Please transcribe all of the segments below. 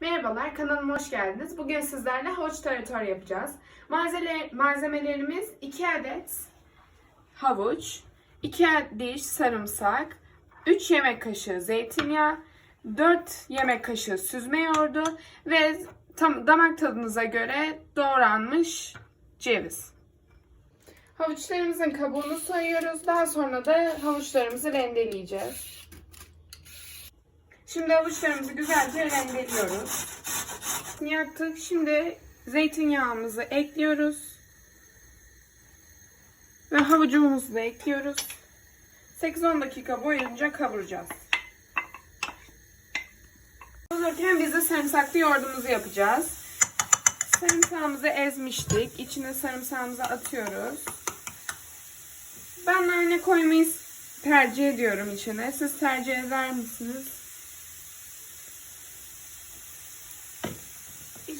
Merhabalar, kanalıma hoş geldiniz. Bugün sizlerle havuç tarator yapacağız. Malzeme, malzemelerimiz 2 adet havuç, 2 diş sarımsak, 3 yemek kaşığı zeytinyağı, 4 yemek kaşığı süzme yoğurdu ve tam damak tadınıza göre doğranmış ceviz. Havuçlarımızın kabuğunu soyuyoruz. Daha sonra da havuçlarımızı rendeleyeceğiz. Şimdi havuçlarımızı güzelce rendeliyoruz. Yaktık. Şimdi zeytinyağımızı ekliyoruz. Ve havucumuzu da ekliyoruz. 8-10 dakika boyunca kavuracağız. Olurken biz de sarımsaklı yoğurdumuzu yapacağız. Sarımsağımızı ezmiştik. İçine sarımsağımızı atıyoruz. Ben nane koymayı tercih ediyorum içine. Siz tercih eder misiniz?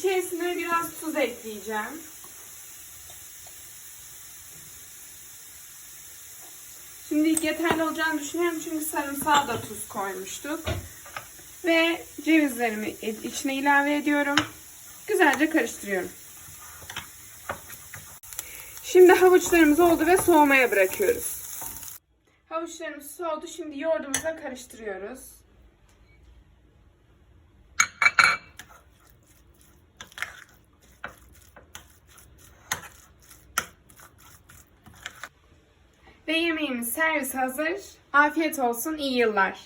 İçerisine biraz tuz ekleyeceğim. Şimdi yeterli olacağını düşünüyorum çünkü sarımsağa da tuz koymuştuk. Ve cevizlerimi içine ilave ediyorum. Güzelce karıştırıyorum. Şimdi havuçlarımız oldu ve soğumaya bırakıyoruz. Havuçlarımız soğudu. Şimdi yoğurdumuzla karıştırıyoruz. Ve yemeğimiz servis hazır. Afiyet olsun, iyi yıllar.